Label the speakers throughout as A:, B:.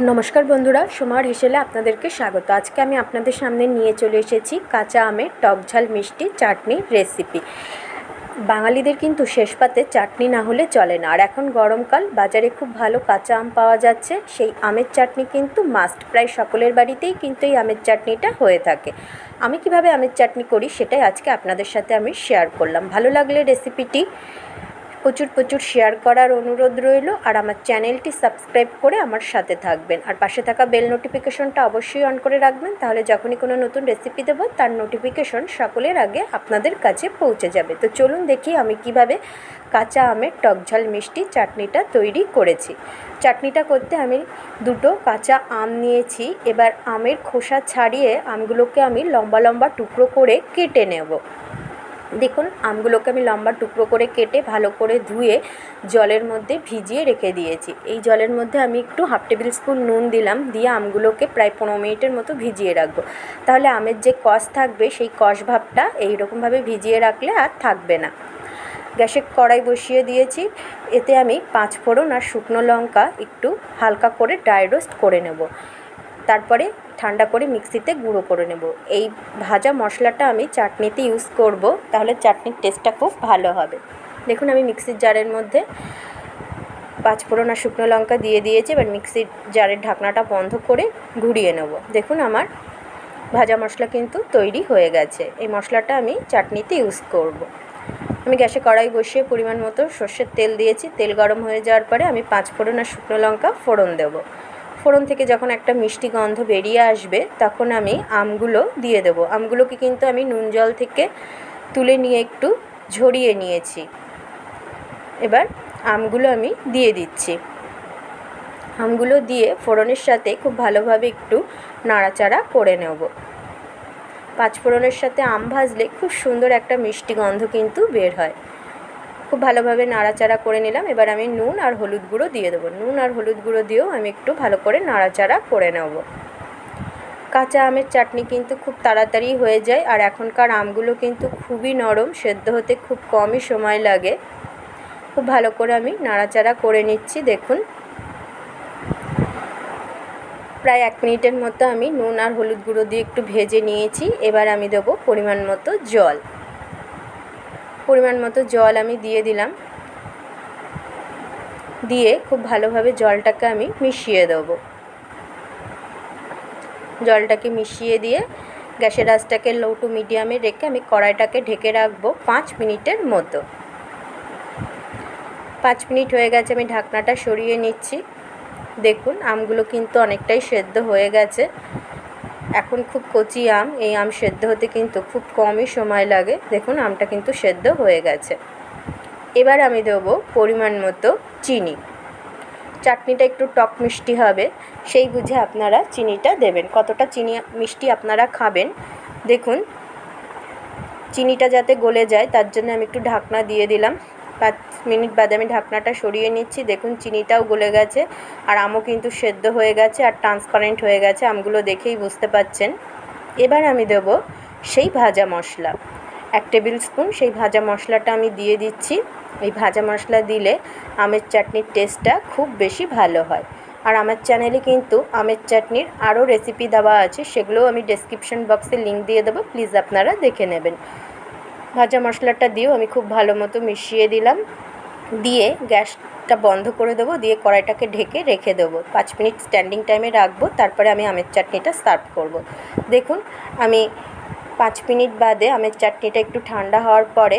A: নমস্কার বন্ধুরা সোমার হিসেলে আপনাদেরকে স্বাগত। আজকে আমি আপনাদের সামনে নিয়ে চলে এসেছি কাঁচা আমের টক ঝাল মিষ্টি চাটনির রেসিপি বাঙালিদের কিন্তু শেষ পাতে চাটনি না হলে চলে না। আর এখন গরমকাল, বাজারে খুব ভালো কাঁচা আম পাওয়া যাচ্ছে। সেই আমের চাটনি কিন্তু মাস্ট প্রায় সকলের বাড়িতেই কিন্তু এই আমের চাটনিটা হয়ে থাকে। আমি কীভাবে আমের চাটনি করি সেটাই আজকে আপনাদের সাথে আমি শেয়ার করলাম। ভালো লাগলে রেসিপিটি প্রচুর প্রচুর শেয়ার করার অনুরোধ রইল আর আমার চ্যানেলটি সাবস্ক্রাইব করে আমার সাথে থাকবেন। আর পাশে থাকা বেল নোটিফিকেশনটা অবশ্যই অন করে রাখবেন, তাহলে যখনই কোনো নতুন রেসিপি দেবো, তার নোটিফিকেশন সকলের আগে আপনাদের কাছে পৌঁছে যাবে। তো চলুন দেখি আমি কীভাবে কাঁচা আমের টকঝাল মিষ্টি চাটনিটা তৈরি করেছি। চাটনিটা করতে আমি দুটো কাঁচা আম নিয়েছি, এবার আমের খোসা ছাড়িয়ে আমগুলোকে আমি লম্বা লম্বা টুকরো করে কেটে নেব। দেখুন, আমগুলোকে আমি লম্বা টুকরো করে কেটে ভালো করে ধুয়ে জলের মধ্যে ভিজিয়ে রেখে দিয়েছি। এই জলের মধ্যে আমি একটু হাফ টেবিল স্পুন নুন দিলাম, দিয়ে আমগুলোকে প্রায় পনেরো মিনিটের মতো ভিজিয়ে রাখব। তাহলে আমের যে কষ থাকবে, সেই কষ ভাবটা এইরকমভাবে ভিজিয়ে রাখলে আর থাকবে না। গ্যাসে কড়াই বসিয়ে দিয়েছি, এতে আমি পাঁচ ফোড়ন আর শুকনো লঙ্কা একটু হালকা করে ড্রাই রোস্ট করে নেব। তারপরে ঠান্ডা করে মিক্সিতে গুঁড়ো করে নেব। এই ভাজা মশলাটা আমি চাটনিতে ইউজ করব, তাহলে চাটনির টেস্টটা খুব ভালো হবে। দেখুন, আমি মিক্সির জারের মধ্যে পাঁচ ফোড়ন আর শুকনো লঙ্কা দিয়ে দিয়েছি, এবার মিক্সির জারের ঢাকনাটা বন্ধ করে ঘুরিয়ে নেব। দেখুন, আমার ভাজা মশলা কিন্তু তৈরি হয়ে গেছে। এই মশলাটা আমি চাটনিতে ইউজ করব। আমি গ্যাসে কড়াই বসিয়ে পরিমাণ মতো সর্ষের তেল দিয়েছি। তেল গরম হয়ে যাওয়ার পরে আমি পাঁচ ফোড়ন আর শুকনো লঙ্কা ফোড়ন দেবো। ফোড়ন থেকে যখন একটা মিষ্টি গন্ধ বেরিয়ে আসবে, তখন আমি আমগুলো দিয়ে দেব। আমগুলোকে কিন্তু আমি নুন জল থেকে তুলে নিয়ে একটু ঝরিয়ে নিয়েছি। এবার আমগুলো আমি দিয়ে দিচ্ছি। আমগুলো দিয়ে ফোড়নের সাথে খুব ভালোভাবে একটু নাড়াচাড়া করে নেব। পাঁচ ফোড়নের সাথে আম ভাজলে খুব সুন্দর একটা মিষ্টি গন্ধ কিন্তু বের হয়। খুব ভালোভাবে নাড়াচাড়া করে নিলাম। এবার আমি নুন আর হলুদ গুঁড়ো দিয়ে দেবো। নুন আর হলুদ গুঁড়ো দিয়েও আমি একটু ভালো করে নাড়াচাড়া করে নেব। কাঁচা আমের চাটনি কিন্তু খুব তাড়াতাড়ি হয়ে যায় আর এখনকার আমগুলো কিন্তু খুবই নরম, সেদ্ধ হতে খুব কমই সময় লাগে। খুব ভালো করে আমি নাড়াচাড়া করে নিচ্ছি, দেখুন। প্রায় এক মিনিটের মতো আমি নুন আর হলুদ গুঁড়ো দিয়ে একটু ভেজে নিয়েছি। এবার আমি দেবো পরিমাণ মতো জল। পরিমাণ মতো জল আমি দিয়ে দিলাম। দিয়ে খুব ভালোভাবে জলটাকে আমি মিশিয়ে দেবো। জলটাকে মিশিয়ে দিয়ে গ্যাসের আঁচটাকে লো টু মিডিয়ামে রেখে আমি কড়াইটাকে ঢেকে রাখব পাঁচ মিনিটের মতো। পাঁচ মিনিট হয়ে গেছে, আমি ঢাকনাটা সরিয়ে নিচ্ছি। দেখুন, আমগুলো কিন্তু অনেকটাই সেদ্ধ হয়ে গেছে। এখন খুব কচি আম, এই আম সেদ্ধ হতে কিন্তু খুব কমই সময় লাগে। দেখুন, আমটা কিন্তু সেদ্ধ হয়ে গেছে। এবার আমি দেবো পরিমাণ মতো চিনি। চাটনিটা একটু টক মিষ্টি হবে, সেই বুঝে আপনারা চিনিটা দেবেন। কতটা চিনি, মিষ্টি আপনারা খাবেন, দেখুন। চিনিটা যাতে গলে যায়, তার জন্য আমি একটু ঢাকনা দিয়ে দিলাম। পাঁচ মিনিট বাদে আমি ঢাকনাটা সরিয়ে নিচ্ছি। দেখুন, চিনিটাও গলে গেছে আর আমও কিন্তু সেদ্ধ হয়ে গেছে আর ট্রান্সপারেন্ট হয়ে গেছে। আমগুলো দেখেই বুঝতে পাচ্ছেন। এবার আমি দেব সেই ভাজা মশলা। এক টেবিল স্পুন সেই ভাজা মশলাটা আমি দিয়ে দিচ্ছি। এই ভাজা মশলা দিলে আমের চাটনির টেস্টটা খুব বেশি ভালো হয়। আর আমার চ্যানেলে কিন্তু আমের চাটনির আরও রেসিপি দেওয়া আছে, সেগুলোও আমি ডেসক্রিপশন বক্সে লিঙ্ক দিয়ে দেবো। প্লিজ আপনারা দেখে নেবেন। ভাজা মশলাটা দিয়েও আমি খুব ভালো মতো মিশিয়ে দিলাম। দিয়ে গ্যাসটা বন্ধ করে দেবো, দিয়ে কড়াইটাকে ঢেকে রেখে দেবো। পাঁচ মিনিট স্ট্যান্ডিং টাইমে রাখব, তারপরে আমি আমের চাটনিটা সার্ভ করব। দেখুন, আমি পাঁচ মিনিট বাদে আমের চাটনিটা একটু ঠান্ডা হওয়ার পরে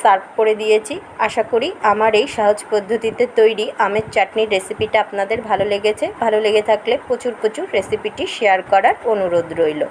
A: সার্ভ করে দিয়েছি। আশা করি আমার এই সহজ পদ্ধতিতে তৈরি আমের চাটনির রেসিপিটা আপনাদের ভালো লেগেছে। ভালো লেগে থাকলে প্রচুর প্রচুর রেসিপিটি শেয়ার করার অনুরোধ রইল।